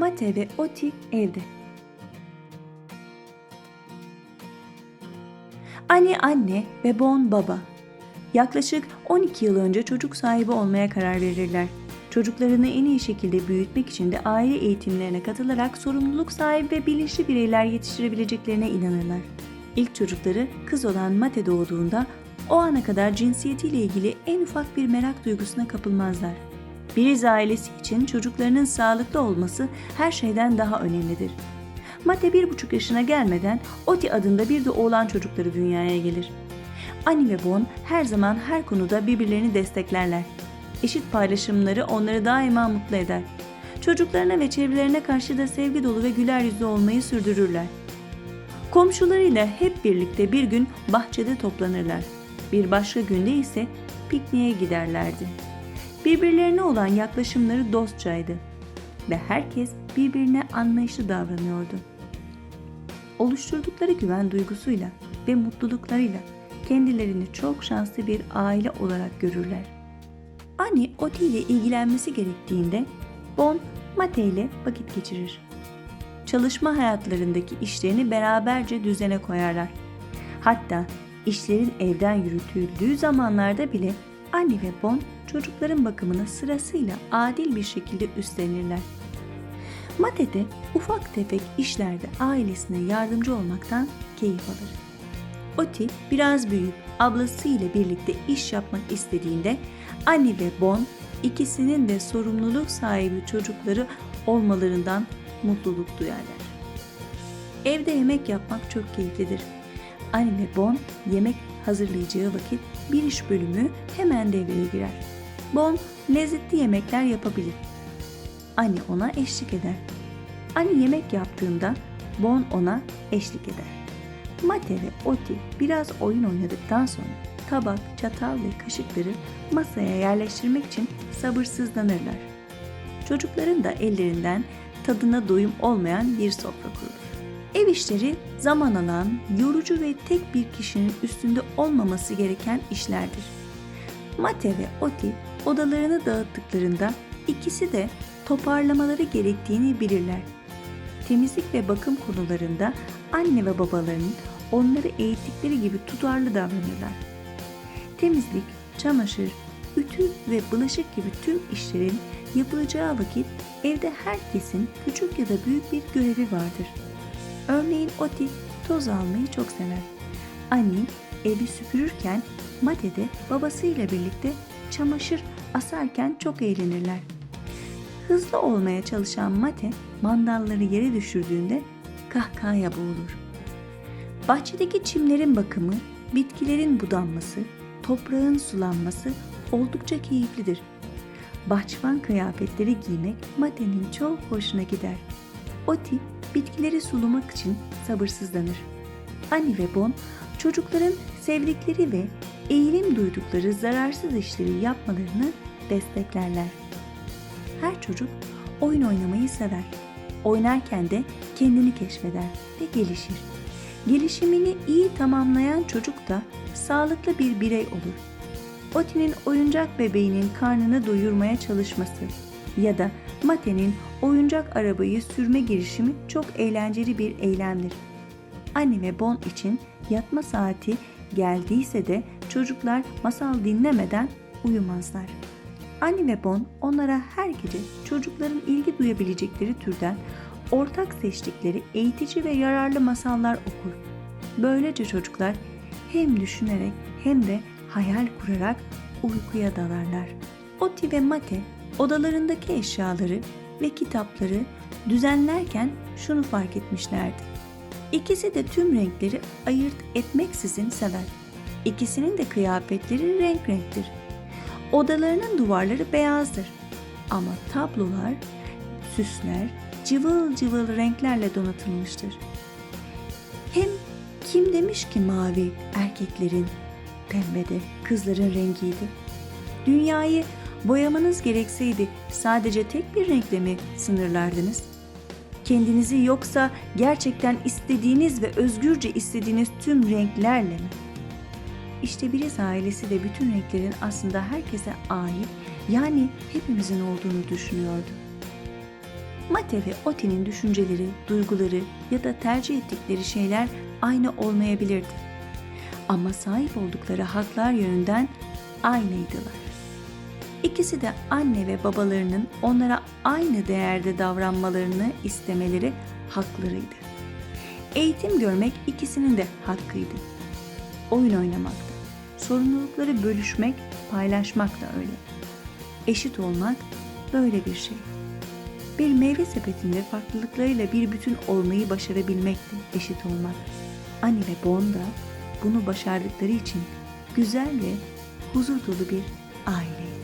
Mate ve Oti evde. Anne anne ve Bon baba. Yaklaşık 12 yıl önce çocuk sahibi olmaya karar verirler. Çocuklarını en iyi şekilde büyütmek için de aile eğitimlerine katılarak sorumluluk sahibi ve bilinçli bireyler yetiştirebileceklerine inanırlar. İlk çocukları kız olan Mate doğduğunda o ana kadar cinsiyetiyle ilgili en ufak bir merak duygusuna kapılmazlar. Biriz ailesi için çocuklarının sağlıklı olması her şeyden daha önemlidir. Mate bir buçuk yaşına gelmeden Oti adında bir de oğlan çocukları dünyaya gelir. Annie ve Bon her zaman her konuda birbirlerini desteklerler. Eşit paylaşımları onları daima mutlu eder. Çocuklarına ve çevrelerine karşı da sevgi dolu ve güler yüzlü olmayı sürdürürler. Komşularıyla hep birlikte bir gün bahçede toplanırlar. Bir başka günde ise pikniğe giderlerdi. Birbirlerine olan yaklaşımları dostçaydı ve herkes birbirine anlayışlı davranıyordu. Oluşturdukları güven duygusuyla ve mutluluklarıyla kendilerini çok şanslı bir aile olarak görürler. Annie Oti ile ilgilenmesi gerektiğinde Bon Mate ile vakit geçirir. Çalışma hayatlarındaki işlerini beraberce düzene koyarlar. Hatta işlerin evden yürütüldüğü zamanlarda bile Annie ve Bon çocukların bakımını sırasıyla adil bir şekilde üstlenirler. Mate de ufak tefek işlerde ailesine yardımcı olmaktan keyif alır. Oti biraz büyüyüp ablasıyla birlikte iş yapmak istediğinde Annie ve Bon ikisinin de sorumluluk sahibi çocukları olmalarından mutluluk duyarlar. Evde yemek yapmak çok keyiflidir. Annie ve Bon yemek hazırlayacağı vakit bir iş bölümü hemen devreye girer. Bon lezzetli yemekler yapabilir. Annie ona eşlik eder. Annie yemek yaptığında Bon ona eşlik eder. Mate ve Oti biraz oyun oynadıktan sonra tabak, çatal ve kaşıkları masaya yerleştirmek için sabırsızlanırlar. Çocukların da ellerinden tadına doyum olmayan bir sofra kurulur. Ev işleri zaman alan, yorucu ve tek bir kişinin üstünde olmaması gereken işlerdir. Mate ve Oti odalarını dağıttıklarında ikisi de toparlamaları gerektiğini bilirler. Temizlik ve bakım konularında anne ve babalarının onları eğittikleri gibi tutarlı davranırlar. Temizlik, çamaşır, ütü ve bulaşık gibi tüm işlerin yapılacağı vakit evde herkesin küçük ya da büyük bir görevi vardır. Örneğin Oti toz almayı çok sever. Anne evi süpürürken Mate de babasıyla birlikte çamaşır asarken çok eğlenirler. Hızlı olmaya çalışan Mate mandalları yere düşürdüğünde kahkahaya boğulur. Bahçedeki çimlerin bakımı, bitkilerin budanması, toprağın sulanması oldukça keyiflidir. Bahçıvan kıyafetleri giymek Mate'nin çok hoşuna gider. Oti bitkileri sulamak için sabırsızlanır. Annie ve Bon çocukların sevdikleri ve eğilim duydukları zararsız işleri yapmalarını desteklerler. Her çocuk oyun oynamayı sever. Oynarken de kendini keşfeder ve gelişir. Gelişimini iyi tamamlayan çocuk da sağlıklı bir birey olur. Oti'nin oyuncak bebeğinin karnını doyurmaya çalışması ya da Mate'nin oyuncak arabayı sürme girişimi çok eğlenceli bir eylemdir. Anne ve Bon için yatma saati geldiyse de çocuklar masal dinlemeden uyumazlar. Anne ve Bon onlara her gece çocukların ilgi duyabilecekleri türden ortak seçtikleri eğitici ve yararlı masallar okur. Böylece çocuklar hem düşünerek hem de hayal kurarak uykuya dalarlar. Oti ve Mate odalarındaki eşyaları ve kitapları düzenlerken şunu fark etmişlerdi. İkisi de tüm renkleri ayırt etmeksizin sever. İkisinin de kıyafetleri renk renktir. Odalarının duvarları beyazdır. Ama tablolar, süsler cıvıl cıvıl renklerle donatılmıştır. Hem kim demiş ki mavi erkeklerin, pembe de kızların rengiydi. Dünyayı boyamanız gerekseydi sadece tek bir renkle mi sınırlardınız? Kendinizi yoksa gerçekten istediğiniz ve özgürce istediğiniz tüm renklerle mi? İşte Biriz ailesi de bütün renklerin aslında herkese ait yani hepimizin olduğunu düşünüyordu. Mate ve Oti'nin düşünceleri, duyguları ya da tercih ettikleri şeyler aynı olmayabilirdi. Ama sahip oldukları haklar yönünden aynıydılar. İkisi de anne ve babalarının onlara aynı değerde davranmalarını istemeleri haklarıydı. Eğitim görmek ikisinin de hakkıydı. Oyun oynamak sorumlulukları bölüşmek, paylaşmak da öyle. Eşit olmak böyle bir şey. Bir meyve sepetinde farklılıklarıyla bir bütün olmayı başarabilmekti eşit olmak. Anne ve Bon da bunu başardıkları için güzel ve huzur dolu bir aileydi.